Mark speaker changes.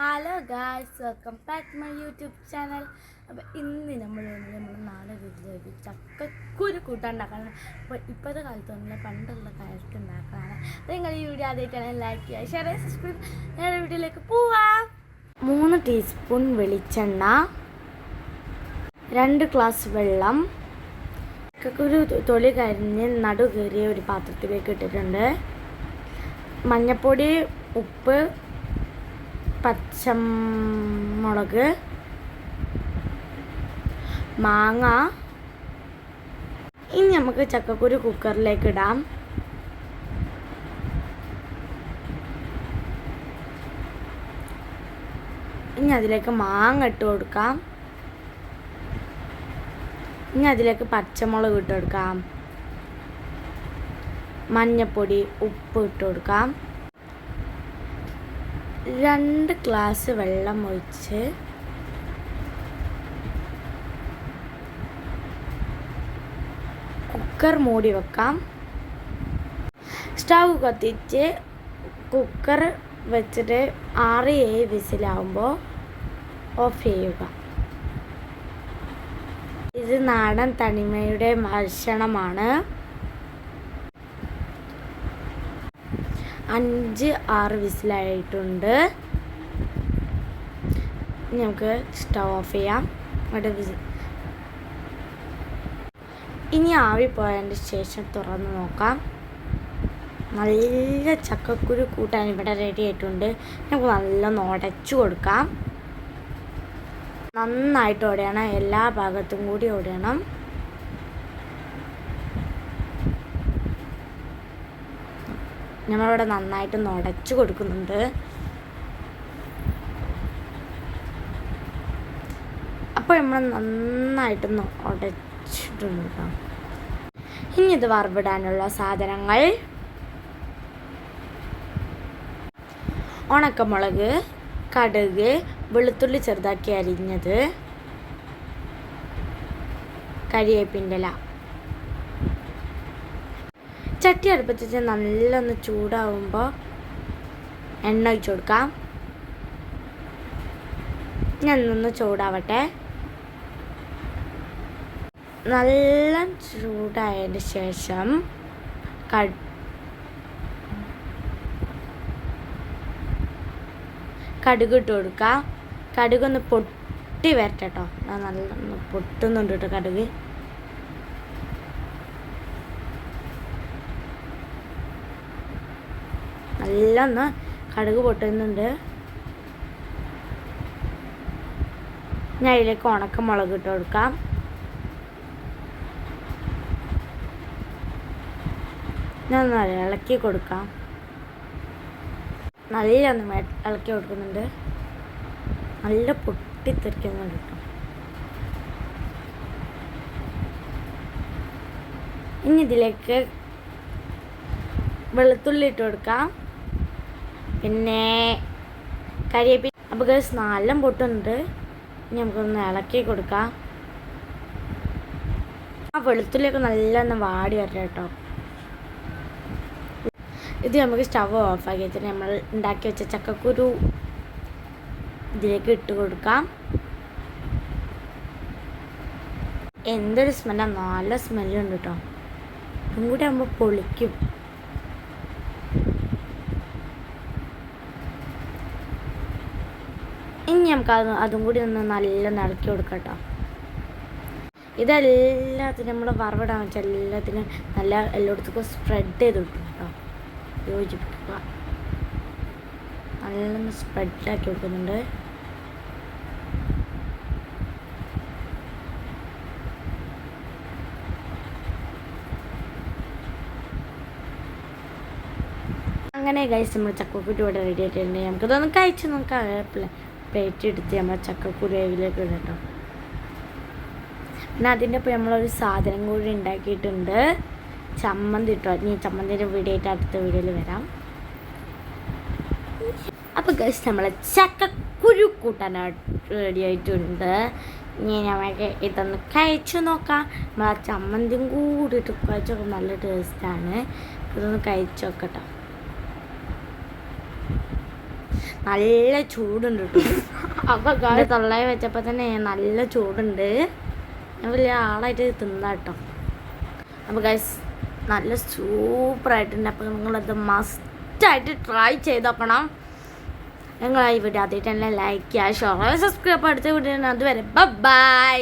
Speaker 1: Hello guys welcome back my YouTube channel അപ്പോൾ ഇന്ന് നമ്മൾ നമ്മൾ നാളെ വീട്ടിലേക്ക് ചക്കക്കുരു കൂട്ടാണ്ടാക്കാൻ അപ്പോൾ ഇപ്പോഴത്തെ കാലത്ത് നമ്മൾ പണ്ടുള്ള കാലത്ത് ഉണ്ടാക്കാനാണ്. നിങ്ങൾ ഈ വീഡിയോ ആദ്യമായിട്ടാണ് ലൈക്ക് ചെയ്യുക ഷെയർ സബ്സ്ക്രൈബ് ഞങ്ങളുടെ വീഡിയോയിലേക്ക് പോവാം. മൂന്ന് ടീസ്പൂൺ വെളിച്ചെണ്ണ രണ്ട് ഗ്ലാസ് വെള്ളം. ചക്കക്കുരു തൊലി കരിഞ്ഞ് നടു കയറിയ ഒരു പാത്രത്തിലേക്ക് ഇട്ടിട്ടുണ്ട്. മഞ്ഞപ്പൊടി ഉപ്പ് പച്ചമുളക് മാങ്ങ. ഇനി നമുക്ക് ചക്കക്കുരു കുക്കറിലേക്ക് ഇടാം. ഇനി അതിലേക്ക് മാങ്ങ ഇട്ട് കൊടുക്കാം. ഇനി അതിലേക്ക് പച്ചമുളക് ഇട്ട് കൊടുക്കാം. മഞ്ഞപ്പൊടി ഉപ്പ് ഇട്ട് കൊടുക്കാം. രണ്ട് ഗ്ലാസ് വെള്ളം ഒഴിച്ച് കുക്കർ മൂടി വെക്കാം. സ്റ്റൗ കത്തിച്ച് കുക്കർ വെച്ചിട്ട് ആറ് ഏഴ് വിസിലാവുമ്പോൾ ഓഫ് ചെയ്യുക. ഇത് നാടൻ തനിമയുടെ ഭക്ഷണമാണ്. അഞ്ച് ആറ് വിസിലായിട്ടുണ്ട്. നമുക്ക് സ്റ്റവ് ഓഫ് ചെയ്യാം. അവിടെ വിസിൽ ഇനി ആവി പോയതിന്റെ ശേഷം തുറന്ന് നോക്കാം. നല്ല ചക്കക്കുരു കൂട്ടാൻ ഇവിടെ റെഡി ആയിട്ടുണ്ട്. നമുക്ക് നല്ലൊന്ന് ഉടച്ചു കൊടുക്കാം. നന്നായിട്ട് ഓടണം. എല്ലാ ഭാഗത്തും കൂടി ഓടണം. നമ്മളിവിടെ നന്നായിട്ട് നുടച്ചു കൊടുക്കുന്നുണ്ട്. അപ്പോൾ നമ്മൾ നന്നായിട്ടൊന്ന് ഉടച്ചിട്ടുണ്ട് കേട്ടോ ഇനി ഇത് വറവിടാനുള്ള സാധനങ്ങൾ. ഉണക്കമുളക് കടുക് വെളുത്തുള്ളി ചെറുതാക്കി അരിഞ്ഞത്. കരിവേപ്പിന്റെ ഇല. ചട്ടി അടുപ്പത്തിച്ച് നല്ലൊന്ന് ചൂടാവുമ്പോൾ എണ്ണ ഒഴിച്ചു കൊടുക്കാം. ഞാൻ ഒന്ന് ചൂടാവട്ടെ. നല്ല ചൂടായതിന് ശേഷം ക കടുക് ഇട്ട് കൊടുക്കാം. കടുകൊന്ന് പൊട്ടി വരട്ടെ കേട്ടോ നല്ല പൊട്ടുന്നുണ്ട് കേട്ടോ കടുക്. നല്ല ഒന്ന് കടുക് പൊട്ടുന്നുണ്ട്. ഞാൻ അതിലേക്ക് ഉണക്ക മുളക് ഇട്ട് കൊടുക്കാം. ഞാൻ ഒന്ന് ഇളക്കി കൊടുക്കാം. നല്ല ഒന്ന് ഇളക്കി കൊടുക്കുന്നുണ്ട്. നല്ല പൊട്ടിത്തെറിക്കുന്നുണ്ട് കേട്ടോ ഇനി ഇതിലേക്ക് വെളുത്തുള്ളി ഇട്ട് കൊടുക്കാം. പിന്നെ കരിയേപ്പി അപ്പോൾ ഗസ് നല്ല പൊട്ടുന്നുണ്ട്. ഇനി നമുക്കൊന്ന് ഇളക്കി കൊടുക്കാം. ആ വെളുത്തുള്ളിയൊക്കെ നല്ല ഒന്ന് വാടി വരട്ടെ കേട്ടോ. ഇത് നമുക്ക് സ്റ്റവ് ഓഫാക്കി വെച്ചിട്ട് നമ്മൾ ഉണ്ടാക്കി വെച്ച ചക്കക്കുരു ഇതിലേക്ക് ഇട്ട് കൊടുക്കാം. എന്തൊരു സ്മെല്ലാണ് നല്ല സ്മെല്ലുണ്ട് കേട്ടോ. ഇതും കൂടി ആകുമ്പോൾ പൊളിക്കും. ഇനി നമുക്ക് അത് അതും കൂടി ഒന്ന് നല്ല നിളക്കി കൊടുക്കാം ഇതെല്ലാത്തിനും നമ്മൾ വറവിടാൻ വെച്ചാൽ എല്ലാത്തിനും നല്ല എല്ലായിടത്തേക്കും സ്പ്രെഡ് ചെയ്ത് കിട്ടും കേട്ടോ. യോജിപ്പിക്കുക. നല്ലൊന്ന് സ്പ്രെഡാക്കി കൊടുക്കുന്നുണ്ട്. അങ്ങനെ കഴിച്ച് നമ്മൾ ചക്കക്കുരു ഇവിടെ റെഡി ആയിട്ടുണ്ട്. നമുക്കിതൊന്ന് കഴിച്ച് നോക്കാം. പ്ലേറ്റ് എടുത്ത് നമ്മൾ ചക്കക്കുരുവിലേക്ക് ഇടും കേട്ടോ. പിന്നെ അതിന്റെ ഒപ്പം നമ്മളൊരു സാധനം കൂടി ഉണ്ടാക്കിയിട്ടുണ്ട്. ചമ്മന്തി ഇട്ടോ. ഇനി ചമ്മന്തിന്റെ വീഡിയോ അടുത്ത വീഡിയോയിൽ വരാം. അപ്പോൾ ഗസ് നമ്മൾ ചക്കക്കുരു കൂട്ടാൻ റെഡി ആയിട്ടുണ്ട്. ഇനി നമുക്ക് ഇതൊന്ന് കഴിച്ചു നോക്കാം. നമ്മൾ ആ ചമ്മന്തിയും കൂടി ഇട്ട് കഴിച്ചൊക്കെ. നല്ല ടേസ്റ്റാണ് ഇതൊന്ന് കഴിച്ചു നോക്കട്ടോ നല്ല ചൂടുണ്ട് കേട്ടോ തൊള്ളായി തൊള്ളയെ വെച്ചപ്പോൾ തന്നെ നല്ല ചൂടുണ്ട്. ഞാൻ വലിയ ആളായിട്ട് തിന്നാട്ടോ അപ്പോൾ ഗൈസ് നല്ല സൂപ്പറായിട്ടുണ്ട് അപ്പോൾ നിങ്ങളത് മസ്റ്റായിട്ട് ട്രൈ ചെയ്ത് നോക്കണം നിങ്ങൾ ഈ വീഡിയോ ആദ്യമായിട്ട് തന്നെ ലൈക്ക് ചെയ്യുക ഷോർ സബ്സ്ക്രൈബ് അടുത്ത വീഡിയോ അതുവരെ ബൈ